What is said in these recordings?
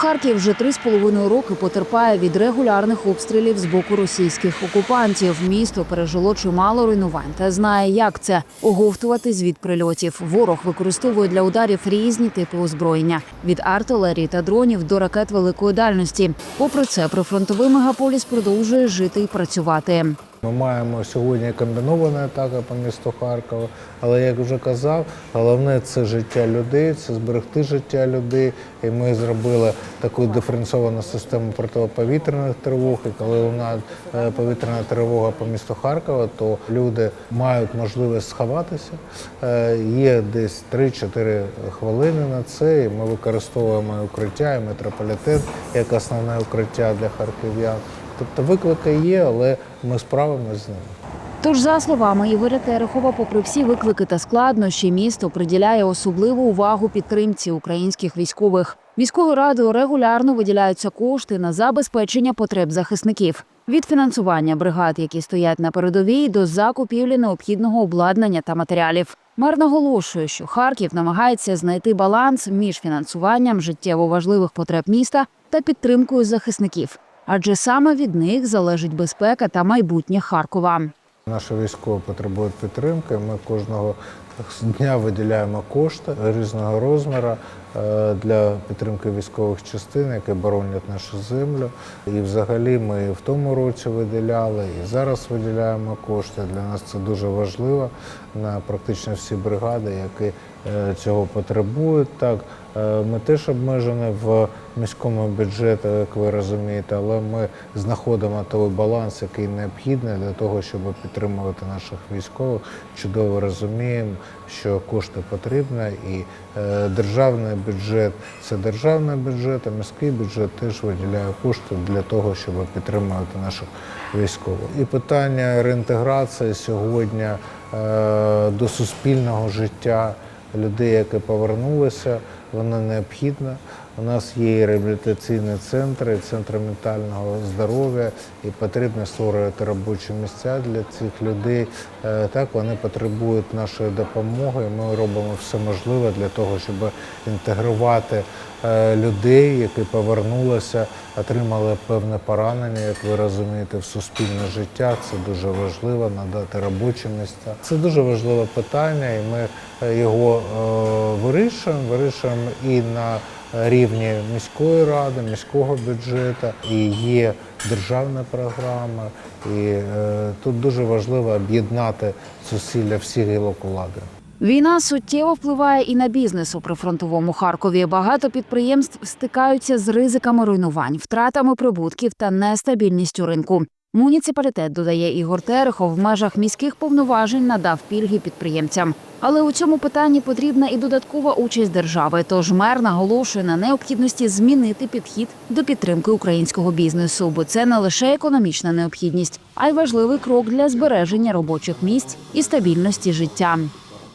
Харків вже три з половиною роки потерпає від регулярних обстрілів з боку російських окупантів. Місто пережило чимало руйнувань та знає, як це оговтуватись від прильотів. Ворог використовує для ударів різні типи озброєння від артилерії та дронів до ракет великої дальності. Попри це, прифронтовий мегаполіс продовжує жити і працювати. Ми маємо сьогодні комбіновану атаку по місту Харкова, але як вже казав, головне це життя людей, це зберегти життя людей. І ми зробили таку диференційовану систему протиповітряних тривог. І коли лунає е, повітряна тривога по місту Харкова, то люди мають можливість сховатися. Е, Є десь 3-4 хвилини на це. І ми використовуємо укриття, і метрополітен як основне укриття для харків'ян. Тобто виклики є, але ми справимося з ними. Тож, за словами Ігоря Терехова, попри всі виклики та складнощі, місто приділяє особливу увагу підтримці українських військових. Міською радою регулярно виділяються кошти на забезпечення потреб захисників від фінансування бригад, які стоять на передовій, до закупівлі необхідного обладнання та матеріалів. Мер наголошує, що Харків намагається знайти баланс між фінансуванням життєво важливих потреб міста та підтримкою захисників, адже саме від них залежить безпека та майбутнє Харкова. Наші військові потребують підтримки. Ми кожного дня виділяємо кошти різного розміру е, для підтримки військових частин, які боронять нашу землю. І взагалі ми в тому році виділяли, і зараз виділяємо кошти. Для нас це дуже важливо на практично всі бригади, які е, цього потребують. Так, ми теж обмежені в міському бюджеті, як ви розумієте, але ми знаходимо той баланс, який необхідний для того, щоб підтримувати наших військових. Чудово розуміємо, що кошти потрібні, і е, державний бюджет це державний бюджет, а міський бюджет теж виділяє кошти для того, щоб підтримувати наших військових. І питання реінтеграції сьогодні е, до суспільного життя людей, які повернулися, воно необхідно. У нас є і реабілітаційні центри, і центри ментального здоров'я, і потрібно створювати робочі місця для цих людей. Е, Так, вони потребують нашої допомоги. Ми робимо все можливе для того, щоб інтегрувати е, людей, які повернулися, отримали певне поранення, як ви розумієте, в суспільне життя. Це дуже важливо, надати робочі місця. Це дуже важливе питання, і ми е, його вирішуємо. Вирішуємо і на рівні міської ради, міського бюджету, і є державна програма. І е, тут дуже важливо об'єднати зусилля всіх гілок влади. Війна суттєво впливає і на бізнес у прифронтовому Харкові. Багато підприємств стикаються з ризиками руйнувань, втратами прибутків та нестабільністю ринку. Муніципалітет, додає Ігор Терехов, в межах міських повноважень надав пільги підприємцям. Але у цьому питанні потрібна і додаткова участь держави. Тож мер наголошує на необхідності змінити підхід до підтримки українського бізнесу, бо це не лише економічна необхідність, а й важливий крок для збереження робочих місць і стабільності життя.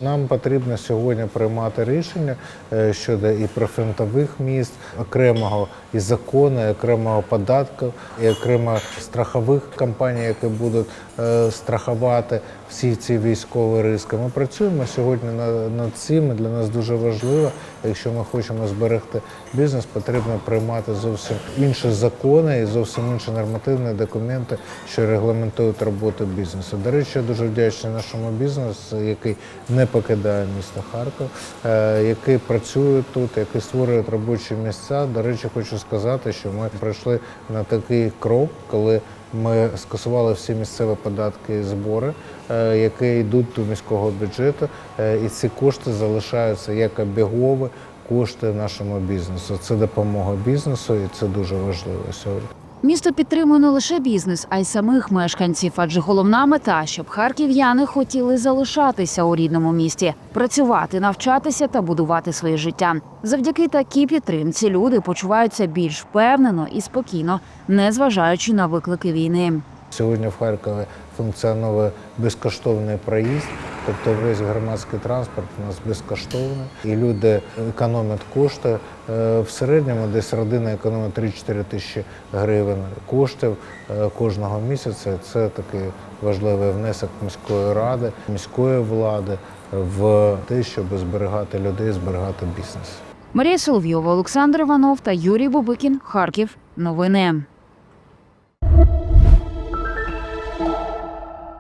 Нам потрібно сьогодні приймати рішення е, щодо і прифронтових міст, окремого і закону, і окремого податку, і окремо страхових компаній, які будуть е, страхувати всі ці військові ризики. Ми працюємо сьогодні над цим. Для нас дуже важливо, якщо ми хочемо зберегти бізнес, потрібно приймати зовсім інші закони і зовсім інші нормативні документи, що регламентують роботу бізнесу. До речі, я дуже вдячний нашому бізнесу, який не покидає місто Харків, е, який працює тут, який створює робочі місця. До речі, хочу сказати, що ми прийшли на такий крок, коли ми скасували всі місцеві податки і збори, е, які йдуть до міського бюджету, е, і ці кошти залишаються як обігові кошти нашому бізнесу. Це допомога бізнесу, і це дуже важливо сьогодні. Місто підтримує не лише бізнес, а й самих мешканців, адже головна мета, щоб харків'яни хотіли залишатися у рідному місті, працювати, навчатися та будувати своє життя. Завдяки такій підтримці люди почуваються більш впевнено і спокійно, незважаючи на виклики війни. Сьогодні в Харкові функціонує безкоштовний проїзд, тобто весь громадський транспорт у нас безкоштовний, і люди економять кошти. Е, В середньому десь родина економить 3-4 тисячі гривень коштів е, кожного місяця. Це такий важливий внесок міської ради, міської влади в те, щоб зберігати людей, зберігати бізнес. Марія Соловйова, Олександр Іванов та Юрій Бубикін. Харків. Новини.